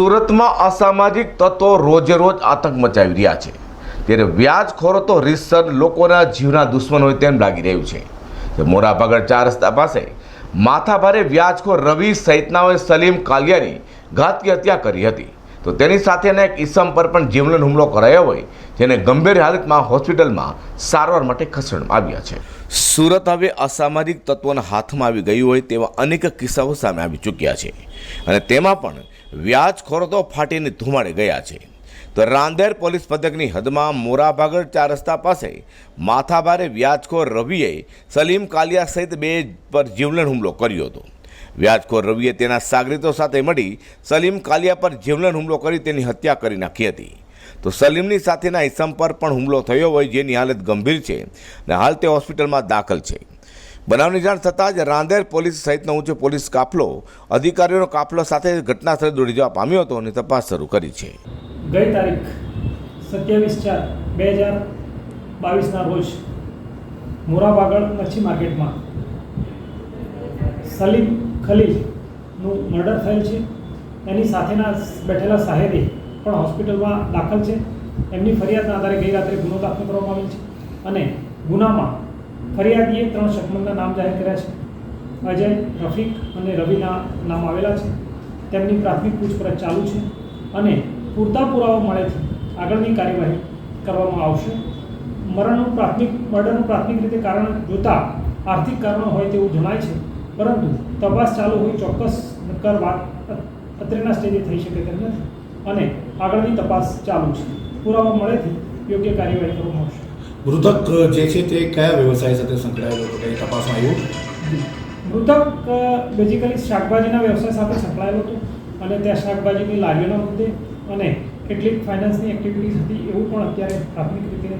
સુરતમાં અસામાજિક તત્વો રોજે રોજ આતંક મચાવી રહ્યા છે. ત્યારે વ્યાજખોરો તો રીતસર લોકોના જીવના દુશ્મન હોય તેમ લાગી રહ્યું છે. મોરા ભગડ ચાર રસ્તા પાસે માથાભારે વ્યાજખોર રવિ સહિતનાઓએ સલીમ કાલિયાની ઘાતકી હત્યા કરી હતી. તો તેની સાથેના એક ઈસમ પર પણ જીવલેણ હુમલો કરાયો હોય, જેને ગંભીર હાલતમાં હોસ્પિટલમાં સારવાર માટે ખસેડવામાં આવ્યા છે. સુરત હવે અસામાજિક તત્વોના હાથમાં આવી ગયું હોય તેવા અનેક કિસ્સાઓ સામે આવી ચૂક્યા છે. અને તેમાં પણ વ્યાજખોરો તો ફાટીને ધુમાડે ગયા છે. તો રાંદેર પોલીસ પથકની હદમાં મોરાભાગળ ચાર રસ્તા પાસે માથાભારે વ્યાજખોર રવિએ સલીમ કાલિયા સહિત બે પર જીવલેણ હુમલો કર્યો હતો. વ્યાજખોર રવિએ તેના સાગરીતો સાથે મળી સલીમ કાલિયા પર જીવલેણ હુમલો કરી તેની હત્યા કરી નાખી હતી. તો સલીમની સાથેના ઇસમ પર પણ હુમલો થયો હોય જેની હાલત ગંભીર છે અને હાલ તે હોસ્પિટલમાં દાખલ છે. બનાવની જાણ થતાં જ રાંદેર પોલીસ સહિતનો ઊંચો પોલીસ કાફલો અધિકારીઓનો કાફલો સાથે ઘટના સ્થળે દોડી જવા પામ્યો હતો અને તપાસ શરૂ કરી છે. ગઈ તારીખ સત્યાવીસ ચાર બે હજાર બાવીસના રોજ મોરાબાગળ મચ્છી માર્કેટમાં સલીમ ખલીલનું મર્ડર થયેલ છે. એની સાથેના બેઠેલા સાહેબે પણ હોસ્પિટલમાં દાખલ છે. એમની ફરિયાદના આધારે ગઈ રાત્રે ગુનો દાખલ કરવામાં આવેલ છે અને ગુનામાં ફરિયાદીએ ત્રણ શકમંદના નામ જાહેર કર્યા છે. અજય, રફીક અને રવિના નામ આવેલા છે. તેમની પ્રાથમિક પૂછપરછ ચાલુ છે અને પૂરતા પુરાવા મળેથી આગળની કાર્યવાહી કરવામાં આવશે. મરણનું પ્રાથમિક, મર્ડરનું પ્રાથમિક રીતે કારણ જોતા આર્થિક કારણો હોય તેવું જણાય છે. પરંતુ તપાસ ચાલુ હોય ચોક્કસ નક્કર વાત અત- અત્રેના સ્ટેજે થઈ શકે તેમ નથી. અને આગળની તપાસ ચાલુ છે. પુરાવા મળેથી યોગ્ય કાર્યવાહી કરવામાં આવશે. મૃતક જે છે તે કયા વ્યવસાય સાથે સંકળાયેલો હતો? કઈ તપાસમાં આવ્યું? મૃતક બેઝિકલી શાકભાજીના વ્યવસાય સાથે સંકળાયેલો હતો અને ત્યાં શાકભાજીની લારીઓના મુદ્દે અને કેટલીક ફાઇનાન્સની એક્ટિવિટીઝ હતી એવું પણ અત્યારે પ્રાથમિક રીતે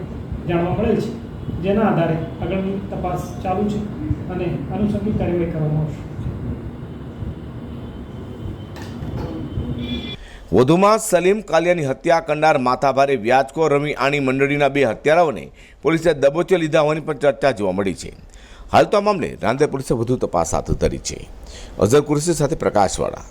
જાણવા મળેલ છે. જેના આધારે આગળની તપાસ ચાલુ છે અને આનુષંગિક કાર્યવાહી કરવામાં આવશે. વધુમાં સલીમ કાલિયાની હત્યા કરનાર માથાભારે વ્યાજકો રમી આણી મંડળીના બે હત્યારાઓને પોલીસે દબોચે લીધા હોવાની પણ ચર્ચા જોવા મળી છે. હાલ તો આ મામલે રાંદેર પોલીસે વધુ તપાસ હાથ ધરી છે. અઝર કુરશી સાથે પ્રકાશવાળા.